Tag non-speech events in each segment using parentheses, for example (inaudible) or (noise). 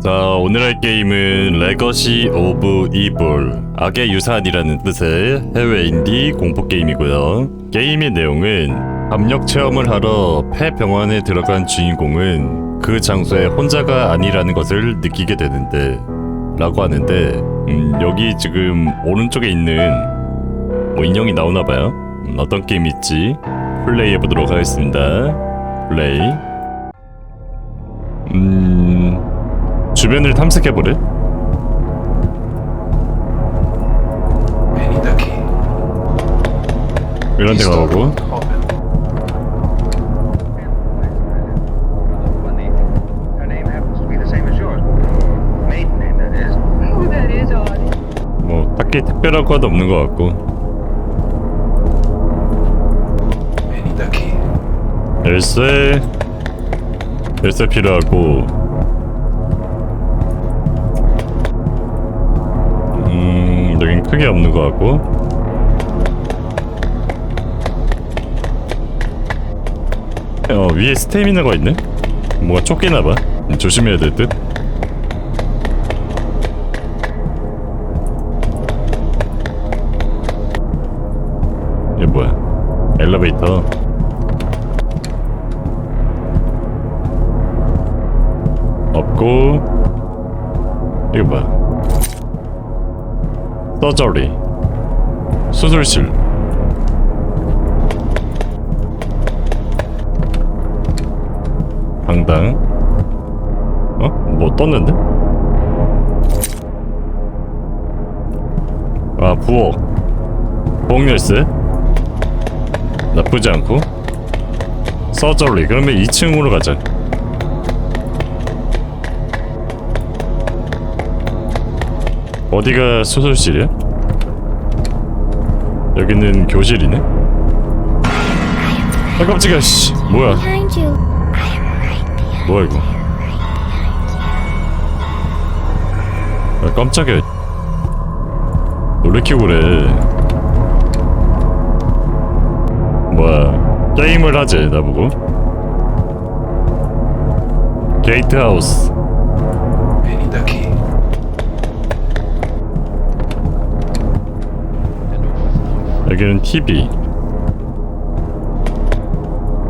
자 오늘 할 게임은 레거시 오브 이블 악의 유산이라는 뜻의 해외 인디 공포 게임이고요. 게임의 내용은 압력 체험을 하러 폐병원에 들어간 주인공은 그 장소에 혼자가 아니라는 것을 느끼게 되는데 라고 하는데 음, 여기 지금 오른쪽에 있는 뭐 인형이 나오나봐요. 음, 어떤 게임일지? 플레이 해보도록 하겠습니다. 플레이. 음... 주변을 탐색해보래? Key. 이런 데 가보고. Oh. 뭐 딱히 특별한 건 없는 것 같고 key. 열쇠 열쇠 필요하고 크게 없는 것 같고. 어 위에 스태미나가 있네? 뭐가 쫓기나봐. 조심해야 될듯 서저리 수술실 방당 어? 뭐 떴는데? 아 부엌 부엌 열쇠 나쁘지 않고 서저리 그러면 2층으로 가자 어디가 수술실이야? 여기는 교실이네? 아 깜짝이야 씨. 뭐야? 뭐야 이거? 아 깜짝이야. 놀래키고 그래. 뭐야 게임을 하재 나보고? 게이트하우스 여기는 TV.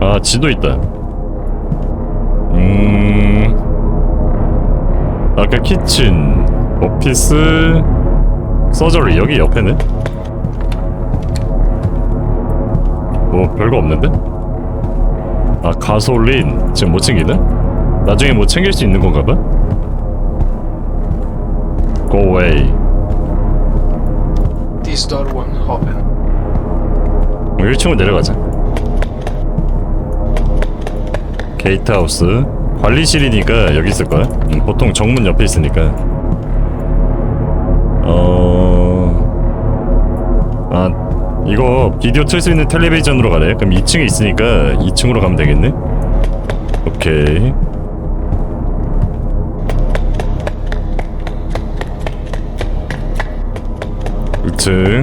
아, 지도 있다. 음. 아까 키친, 오피스, 서저리 여기 옆에네. 뭐 별거 없는데? 아, 가솔린 지금 못 챙기네? 나중에 뭐 챙길 수 있는 건가 봐? Go away. This door won't open. 1층으로 내려가자. 게이트하우스 관리실이니까 여기 있을 거야. 음, 보통 정문 옆에 있으니까. 어, 아 이거 비디오 틀 수 있는 텔레비전으로 가래. 그럼 2층에 있으니까 2층으로 가면 되겠네. 오케이. 층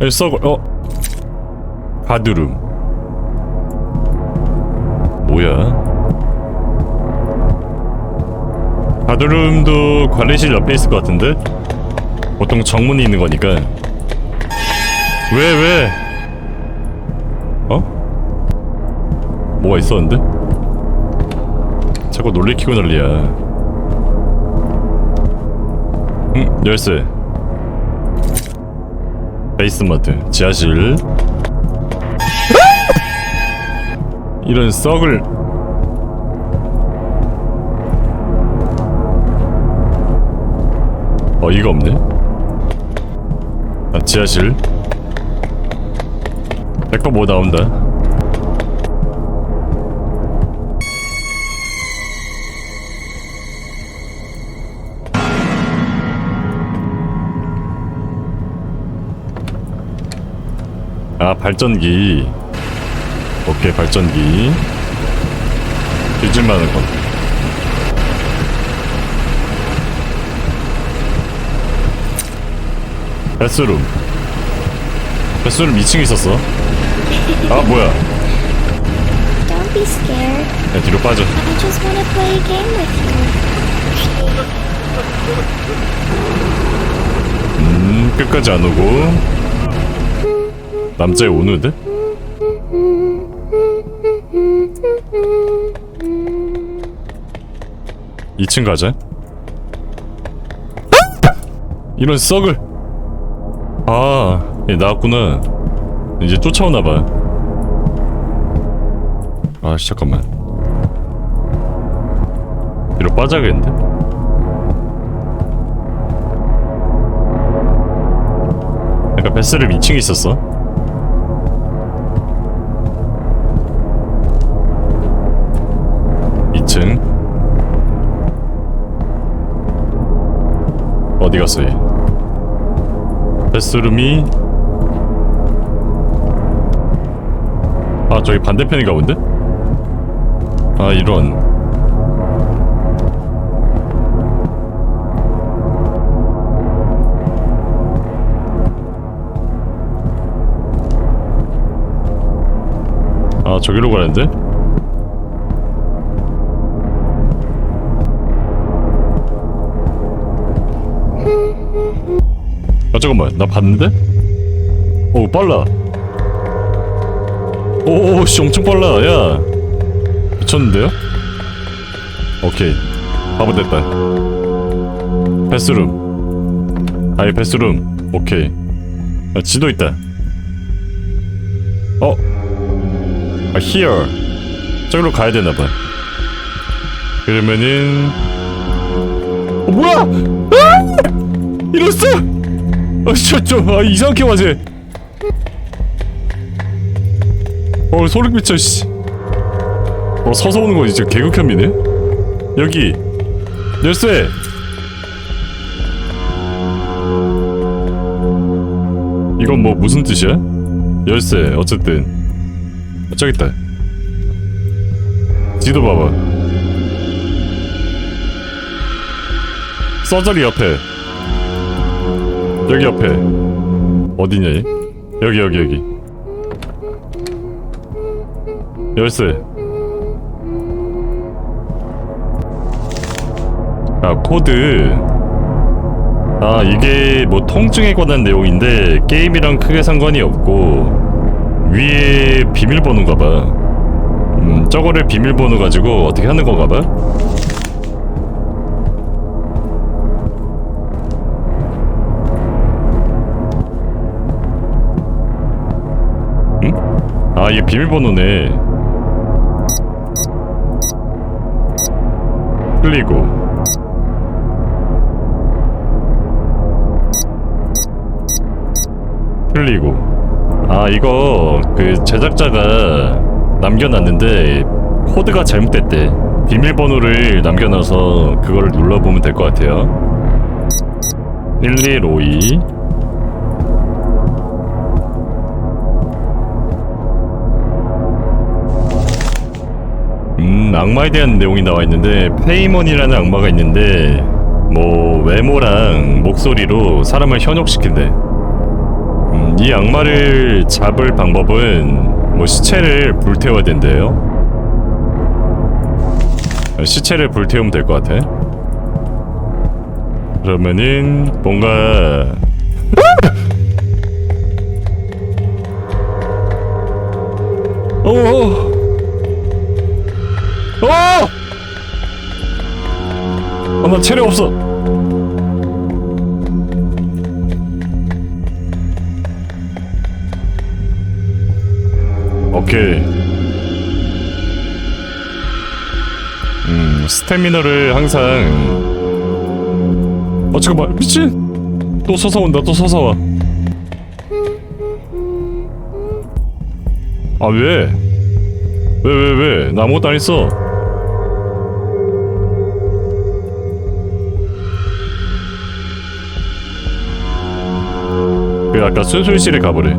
여기 썩어 어? 바드룸 뭐야? 바드룸도 관리실 옆에 있을 것 같은데? 보통 정문이 있는 거니까 왜 왜? 어? 뭐가 있었는데? 자꾸 놀래키고 난리야 응, 열쇠. 베이스마트, 지하실. (laughs) 이런 썩을. 어이가 없네. 아, 지하실. 내거 뭐 나온다. 아 발전기. 오케이 발전기. 뒤질만한 거 베스룸. 베스룸 2층에 있었어. 아 뭐야? Don't be scared. 야 뒤로 빠져. I just want to play a game with you. 음 끝까지 안 오고 남자애 오는데? 이층 가자 이런 썩을 아, 얘 나왔구나. 이제 쫓아오나봐. 아, 씨, 잠깐만. 뒤로 빠져야겠는데? 약간 베스를 2층에 있었어. 이층 어디 갔어 얘? 베스룸이 아 저기 반대편인가 본데? 아 이런 아 저기로 가는데? 아 잠깐만 나 봤는데? 오 빨라. 오씨 엄청 빨라. 야 미쳤는데요? 오케이. 바보 됐다. 베스룸. 아예 베스룸. 오케이. 아, 지도 있다. 어? 아 here. 저기로 가야 되나봐. 그러면은 어 뭐야? 아! 이랬어 아, 진짜 좀 아, 이상하게 맞아. 어, 소름 끼쳐, 씨. 어, 서서 오는 거 진짜 개극혐이네. 여기 열쇠. 이건 뭐 무슨 뜻이야? 열쇠. 어쨌든 저기 있다. 지도 봐봐. 서저리 옆에. 여기 옆에. 어디냐 얘? 여기 여기 여기. 열쇠. 아 코드. 아 이게 뭐 통증에 관한 내용인데 게임이랑 크게 상관이 없고 위에 비밀번호인가봐. 음 저거를 비밀번호 가지고 어떻게 하는 건가봐 아 이게 비밀번호네. 끌리고. 틀리고. 아 이거 그 제작자가 남겨놨는데 코드가 잘못됐대. 비밀번호를 남겨놔서 그걸 눌러보면 될 것 같아요. 1152 음, 악마에 대한 내용이 나와 있는데 페이먼이라는 악마가 있는데 뭐 외모랑 목소리로 사람을 현혹시킨대. 음, 이 악마를 잡을 방법은 뭐 시체를 불태워야 된대요. 아, 시체를 불태우면 될 것 같아. 그러면은 뭔가 어. 어! 아, 나 체력 없어. 오케이. 음, 스태미너를 항상. 어, 잠깐만, 미친! 또 서서 온다, 또 서서 와. 아, 왜? 왜, 왜, 왜? 나 아무것도 안 했어. 그 아까 수술실에 가보래.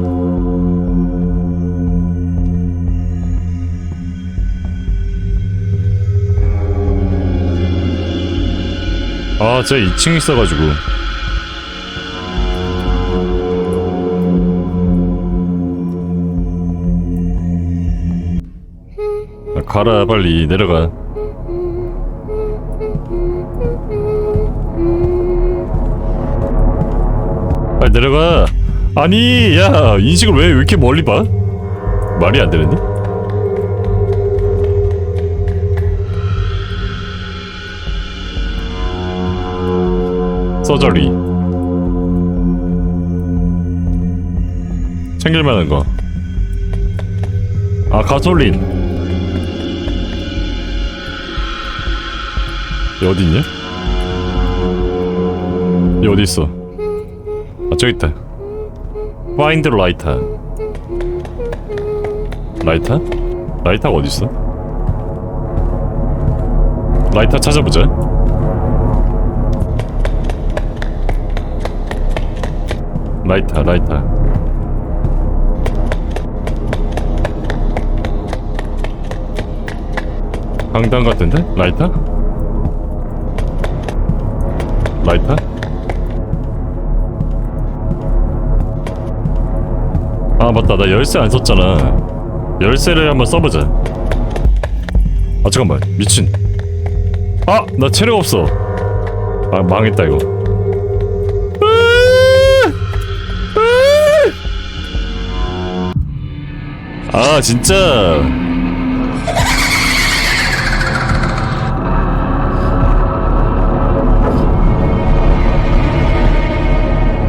아, 제 2층 있어가지고. 아, 가라, 빨리 내려가. 빨리 내려가. 아니, 야, 인식을 왜 이렇게 멀리 봐? 말이 안 되는데? 서저리 챙길만한 거. 아 가솔린. 얘 어디 있냐? 얘 어디 있어? 아 저기 있다. Find 라이터. 라이터? 라이터가 어디 있어? 라이터 찾아보자. 라이터 라이터 강당 같은데? 라이터? 라이터? 아 맞다. 나 열쇠 안 썼잖아. 열쇠를 한번 써보자. 아 잠깐만. 미친. 아 나 체력 없어. 아 망했다 이거. 아 진짜.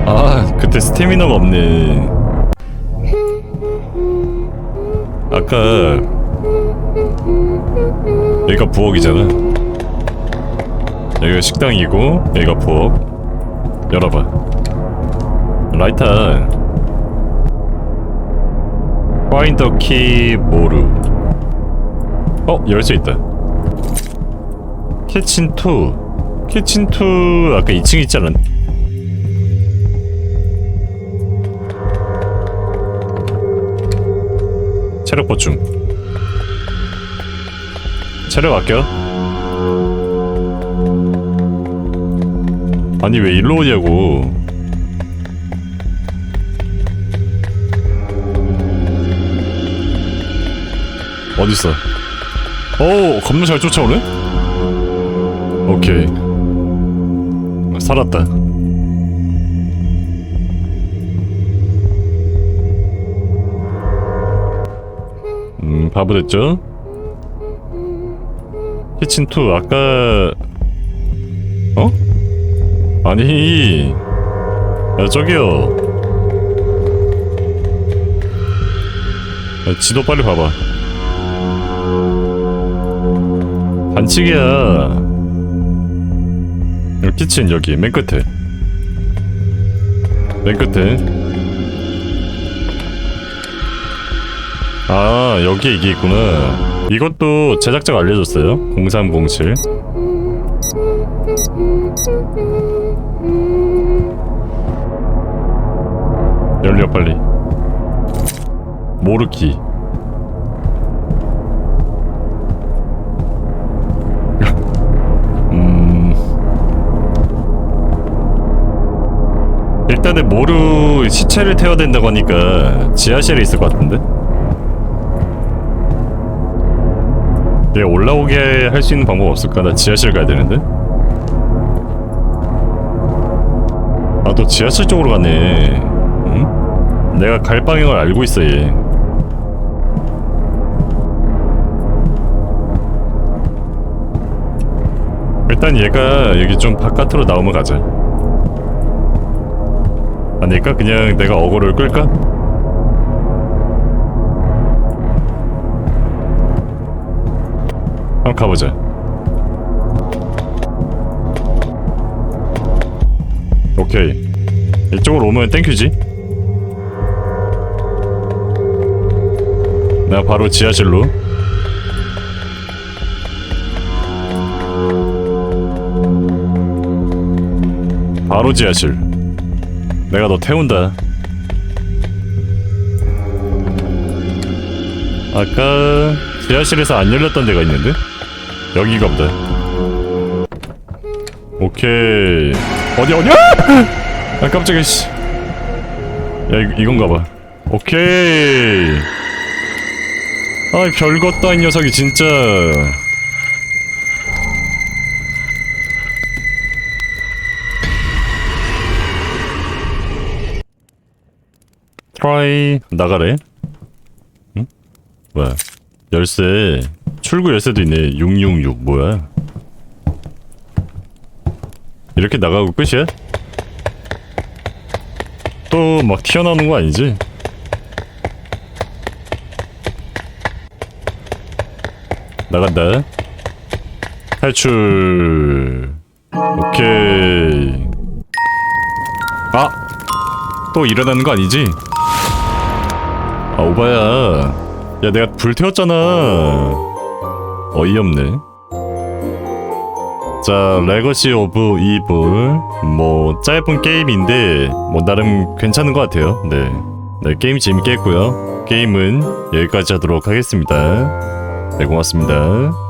아 그때 스태미너가 없네 아까 여기가 부엌이잖아. 여기가 식당이고 여기가 부엌. 열어봐. 라이터. The key 모루. 어? 열쇠 있다. 키친 2 키친 2 아까 2층 있지 않았 체력 보충 체력 아껴 아니 왜 일로 오냐고 어딨어? 오, 겁나 잘 쫓아오네? 오케이. 살았다. 음, 바보 됐죠? 키친2 아까 어? 아니 야 저기요 야, 지도 빨리 봐봐 반칙이야. 키친 여기 맨 끝에. 맨 끝에. 아 여기에 이게 있구나. 이것도 제작자가 알려줬어요. 0307. 열려 빨리. 모르키. (laughs) 음. 일단은 모루 시체를 태워야 된다고 하니까 지하실에 있을 것 같은데? 얘 올라오게 할 수 있는 방법 없을까? 나 지하실 가야 되는데? 아, 또 지하실 쪽으로 가네. 응? 내가 갈 방향을 알고 있어, 얘. 일단 얘가 여기 좀 바깥으로 나오면 가자. 아닐까? 그냥 내가 어그로를 끌까? 한번 가보자. 오케이. 이쪽으로 오면 땡큐지? 나 바로 지하실로. 바로 지하실. 내가 너 태운다. 아까 지하실에서 안 열렸던 데가 있는데? 여기가 보다. 오케이. 어디 어디야? 아 깜짝이야 씨야 이, 이건가 봐. 오케이. 아이 별것 따인 녀석이 진짜. 트라이 나가래? 응? 뭐야? 열쇠 출구 열쇠도 있네 666 뭐야 이렇게 나가고 끝이야? 또 막 튀어나오는 거 아니지? 나간다 탈출 오케이 아! 또 일어나는 거 아니지? 아 오바야 야 내가 불 태웠잖아 어이없네. 자 레거시 오브 이블. 뭐 짧은 게임인데 뭐 나름 괜찮은 것 같아요. 네, 네 게임 재밌게 했고요. 게임은 여기까지 하도록 하겠습니다. 네 고맙습니다